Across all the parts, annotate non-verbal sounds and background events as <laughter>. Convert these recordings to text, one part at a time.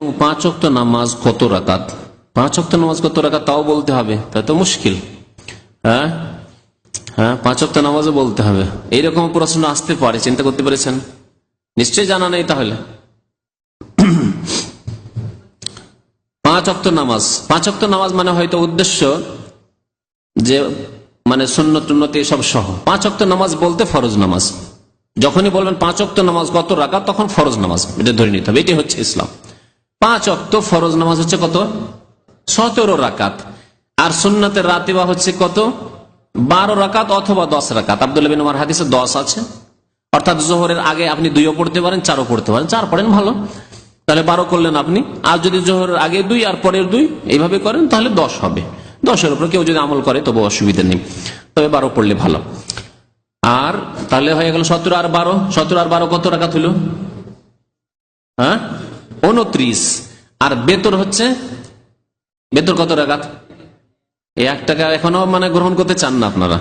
পাঁচ অক্ত নামাজ কত রাকাত? পাঁচ অক্ত নামাজ কত রাকাত? তাও বলতে হবে। তাই তো মুশকিল। হ্যাঁ? হ্যাঁ পাঁচ অক্ত নামাজও বলতে হবে। এইরকম প্রশ্ন আসতে পারে, চিন্তা করতে পেরেছেন? নিশ্চয় জানা নেই তাহলে। পাঁচ অক্ত নামাজ। পাঁচ অক্ত নামাজ মানে হয়তো উদ্দেশ্য যে মানে সুন্নত টুন্নত এসব সহ। পাঁচ অক্ত নামাজ বলতে ফরজ নামাজ। যখনই বলবেন পাঁচ অক্ত নামাজ কত রাকাত, তখন ফরজ নামাজ। এটা ধরে নিতে হবে। এটি হচ্ছে ইসলাম। পাঁচ অক্ত ফরজ নামাজ হচ্ছে কত? সতেরো রাকাত। আর সুন্নতের রাতিবা হচ্ছে কত? বারো রাকাত অথবা দশ রাকাত। আব্দুল্লাহ হাদিসে দশ আছে। অর্থাৎ জোহরের আগে আপনি দুইও পড়তে পারেন, চারও পড়তে পারেন। চার পড়েন ভালো। তাহলে বারো করলেন আপনি। আর যদি জোহরের আগে দুই আর পরের দুই এইভাবে করেন, তাহলে দশ হবে। দশের উপর কেউ যদি আমল করে তবু অসুবিধা নেই। তবে বারো পড়লে ভালো। আর তাহলে হয়ে গেল সতেরো আর বারো। সতেরো আর বারো কত রাখাত হলো? হ্যাঁ? উনত্রিশ। আর বেতর হচ্ছে, বেতর কত রাখাত এক টাকা এখনও মানে গ্রহণ করতে চান না আপনারা।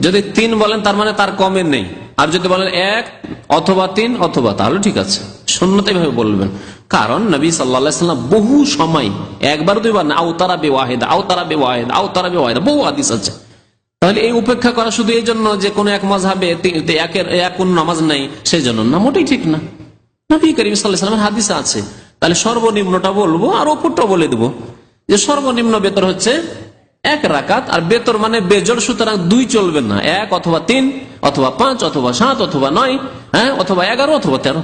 যদি তিন বলেন, তার মানে তার কমে নেই। আর যদি বলেন এক, অথবা তিন, অথবা, তাহলে ঠিক আছে। শূন্যতে ভাবে বলবেন। কারণ নবী সাল্লাম বহু সময়, একবার, দুইবার, না, আও তারা বে ওয়াহেদ, আও তারা বে ওয়াহেদ, আও তারা বে ওয়াহেদ, বহু আদিস আছে। তাহলে এই উপেক্ষা করা শুধু এই জন্য যে কোনো এক মাঝহাবে হবে এক কোন নামাজ নাই, সেই জন্য না, মোটেই ঠিক না। নবী করিম সাল্লামের হাদিসে আছে। তাহলে সর্বনিম্নটা বলব আর ওপরটা বলে দেবো। যে সর্বনিম্ন বেতর হচ্ছে এক রাকাত, আর বেতর মানে বেজর সুতরাং দুই চলবে না। এক অথবা তিন, অথবা পাঁচ, অথবা সাত, অথবা নয় হ্যাঁ অথবা এগারো, অথবা তেরো।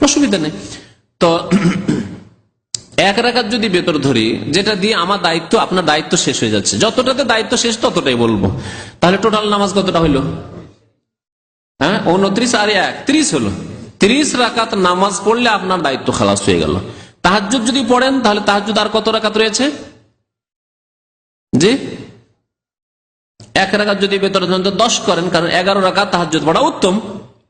অসুবিধা নেই। তো <clears throat> এক রাকাত যদি বেতর ধরি, যেটা দিয়ে আমার দায়িত্ব, আপনার দায়িত্ব শেষ হয়ে যাচ্ছে। যতটাতে দায়িত্ব শেষ, ততটাই বলব। তাহলে টোটাল নামাজ কতটা হইল? হ্যাঁ উনত্রিশ আর এক, ত্রিশ হলো। ত্রিশ রাকাত নামাজ পড়লে আপনার দায়িত্ব খালাস হয়ে গেল। তাহাজুদ যদি পড়েন, তাহলে তাহাজুদ আর কত রাকাত রয়েছে? জি? এক রাকাত যদি বেতর দশ করেন, কারণ এগারো রাকাত পড়া উত্তম।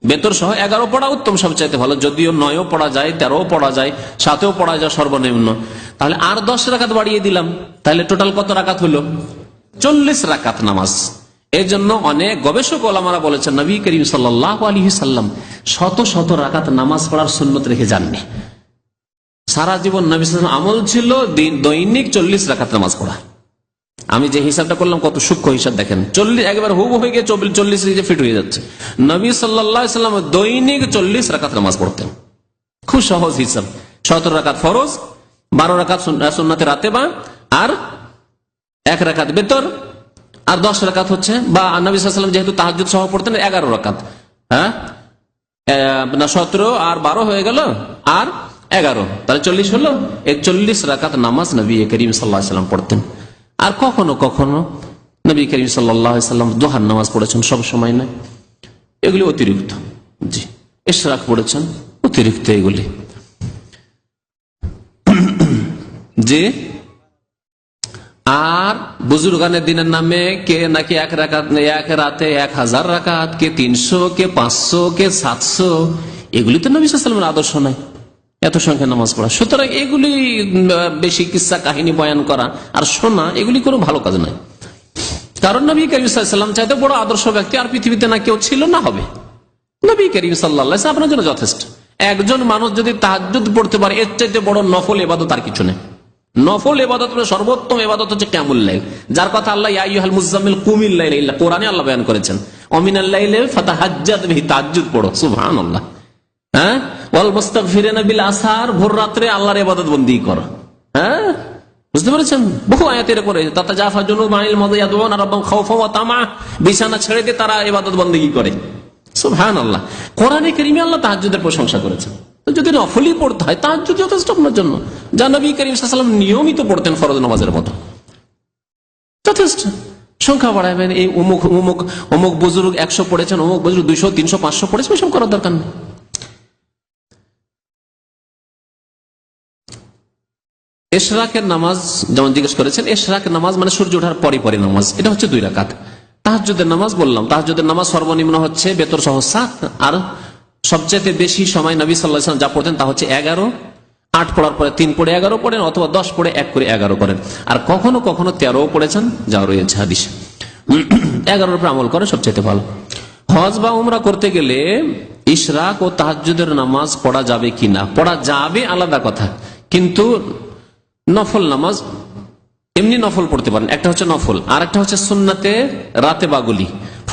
বেতর সহ এগারো পড়া উত্তম সবচাইতে ভালো। যদিও নয়ও পড়া যায়, তেরোও পড়া যায়, সাতেও পড়া যায় সর্বনিম্ন। তাহলে আর দশ রাকাত বাড়িয়ে দিলাম। তাহলে টোটাল কত রাকাত হলো? চল্লিশ রাকাত নামাজ। এই জন্য অনেক গবেষক ওলামারা বলেছেন, নবী করিম সাল্লাহ আলী সাল্লাম শত শত রাকাত নামাজ পড়ার সুন্নত রেখে যাননি সারা জীবন নবী আমল ছিল দিন- দৈনিক চল্লিশ রাকাত নামাজ পড়া। আমি যে হিসাবটা করলাম, কত সূক্ষ্ম হিসাব দেখেন। চল্লিশ, একবার হুব হয়ে গিয়ে চল্লিশ ফিট হয়ে যাচ্ছে। নবী সাল্লাম দৈনিক চল্লিশ রাকাত নামাজ পড়তেন। খুব সহজ হিসাব। সতেরো রাকাত ফরজ, বারো রাকাত সুন্নাতে রাতে বা আর এক রাকাত বেতর, আর দশ রাকাত হচ্ছে বা নবী সাল্লাম যেহেতু তাহাজুদ সহ পড়তেন, এগারো রাকাত। হ্যাঁ? সতেরো, আর বারো হয়ে গেল, আর এগারো। তাহলে চল্লিশ হলো? চল্লিশ রাকাত নামাজ নবী করিম সাল্লাহ সাল্লাম পড়তেন। আর কখনো কখনো নবী করিম সাল্লাম দোহার নামাজ পড়েছেন, সব সময় নয়। এগুলি অতিরিক্ত। জি, ইশরাক পড়েছেন, অতিরিক্ত এগুলি। যে আর বুজুর্গানের দিনের নামে কে নাকি এক রাকাত এক রাতে এক হাজার রাকাত, কে তিনশো, কে পাঁচশো, কে সাতশো, এগুলি তো নবী সাল্লামের আদর্শ নয়। এত সংখ্যা নামাজ পড়া। সুতরাং এগুলি বেশি কিসা কাহিনী বয়ান করা আর শোনা, এগুলি কোনো ভালো কাজ নয়। কারণ নবী করিম সাল্লাম চাইতে বড় আদর্শ ব্যক্তি আর পৃথিবীতে না কেউ ছিল না হবে। নবী করিম সাল্লাহ আপনার জন্য যথেষ্ট। একজন মানুষ যদি তাহাজুদ পড়তে পারে, এর চাইতে বড় নফল এবাদত তার কিছু নেই। নফল এবাদত সর্বোত্তম এবাদত হচ্ছে কেমন লাইল। যার কথা আল্লাহ ইয়াইহাল মুজাম্মিল কুমিল লাইল কোরআনে আল্লাহ বয়ান করেছেন। অমিন পড়ো সুবহানাল্লাহ। হ্যাঁ? ওয়াল মুস্তাগফিরিনা বিল আসার ভোর রাত্রে আল্লাহর ইবাদত বন্দি করো। হ্যাঁ? বুঝতে পেরেছেন? বহু আয়াতের করে তাতা জাফা জুনুব আনিল মাদিয়াদুন রাব্বাহুম খাউফা ওয়া তামা বিছানা ছেড়ে দিয়ে তারা ইবাদত বন্দেগী করে। সুবহানাল্লাহ। কোরআনে কারীমে আল্লাহ তাহাজ্জুদের প্রশংসা করেছেন। যদি নফলি পড়তে হয়, তাহাজ্জুদ যথেষ্ট আপনার জন্য। যা নবী নিয়মিত পড়তেন ফরজ নামাজের মতো। যথেষ্ট। সংখ্যা বাড়াবেন, এই অমুক অমুক অমুক বুজুর্গ একশো পড়েছেন অমুক বুজুর্গ দুইশো, তিনশো, পাঁচশো পড়েছেন এসব করার দরকার নেই। এশরাকের নামাজ যেমন জিজ্ঞেস করেছেন এশরাকের নামাজ মানে সূর্য ওঠার পরে পরে নামাজ, এটা হচ্ছে দুই রাকাত। তাহাজুদের নামাজ বললাম তাহাজুদের নামাজ সর্বনিম্ন হচ্ছে বেতর সহ সাত, আর সবচেয়ে বেশি সময় নবী সাল্লাহ সাল্লাম যা পড়তেন তা হচ্ছে এগারো, আট পড়ার পরে তিন পড়ে এগারো পড়েন অথবা দশ পড়ে এক করে এগারো করেন। আর কখনো কখনো তেরো পড়েছেন, যা রয়েছে হাদিস। <clears throat> এগারোর উপর আমল করে সবচেয়ে ভালো। হজ বা উমরা করতে গেলে ইশরাক ও তাহাজ্জুদের নামাজ পড়া যাবে কিনা পড়া যাবে আলাদা কথা। কিন্তু নফল নামাজ, এমনি নফল পড়তে পারেন। একটা হচ্ছে নফল আর একটা হচ্ছে সুন্নাতে রাতে বাগুলি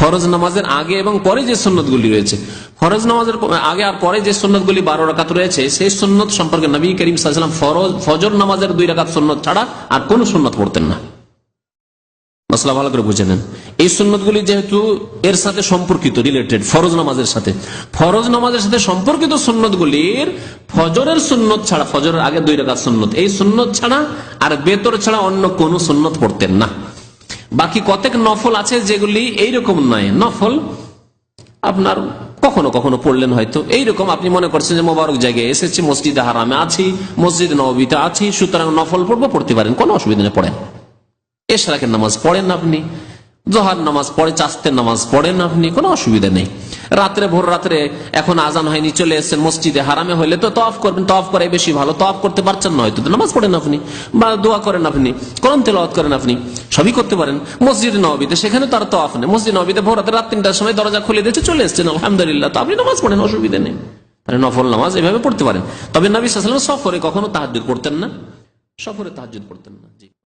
ফরজ নামাজের আগে এবং পরে যে সুন্নতগুলি রয়েছে। ফরজ নামাজের আগে আর পরে যে সুন্নতগুলি বারো রাকাত রয়েছে, সেই সুন্নত সম্পর্কে নবী করিম সাল্লাম ফরজ, ফজর নামাজের দুই রাকাত সুন্নত ছাড়া আর কোন সুন্নত পড়তেন না। মশলা ভালো করে বুঝে নেন। এই সুন্নতগুলি যেহেতু এর সাথে সম্পর্কিত রিলেটেড ফরজ নামাজের সাথে। ফরজ নামাজের সাথে সম্পর্কিত সুন্নতগুলির ফজরের সুন্নত ছাড়া, ফজরের আগে দুই রেখা সুন্নত। এই সুন্নত ছাড়া আর বেতর ছাড়া অন্য কোন সুন্নত পড়তেন না। বাকি কতক নফল আছে যেগুলি এইরকম নয়। নফল আপনার কখনো কখনো পড়লেন হয়তো। এইরকম আপনি মনে করছেন যে মোবারক জায়গায় এসেছি, মসজিদ হারামে আছি, মসজিদ নবীতে আছি, সুতরাং নফল পড়ব, পড়তে পারেন, কোনো অসুবিধা নেই, পড়েন। এশরাকের নামাজ পড়েন আপনি, জহার নামাজ পড়ে, চাস্তের নামাজ পড়েন আপনি, কোনো অসুবিধা নেই। রাত্রে, ভোর রাত্রে এখন আজান হয়নি, চলে এসেছেন মসজিদে। হারামে হইলে তো তফ করবেন তফ করে বেশি ভালো। তফ করতে পারছেন না হয়তো নামাজ পড়েন আপনি, বা দোয়া করেন আপনি, কোরআন তেলাওয়াত করেন আপনি, সবই করতে পারেন। মসজিদ নবীতে, সেখানে তার তফ নেই। মসজিদ নবীতে ভোর রাতে রাত তিনটার সময় দরজা খুলে দিয়েছে, চলে এসেছেন, আলহামদুলিল্লাহ। তো আপনি নামাজ পড়েন, অসুবিধা নেই। মানে নফল নামাজ এভাবে পড়তে পারেন। তবে নবী সাল্লাম সফরে কখনো তাহাজুদ পড়তেন না? সফরে তাহাজুদ পড়তেন না, জি।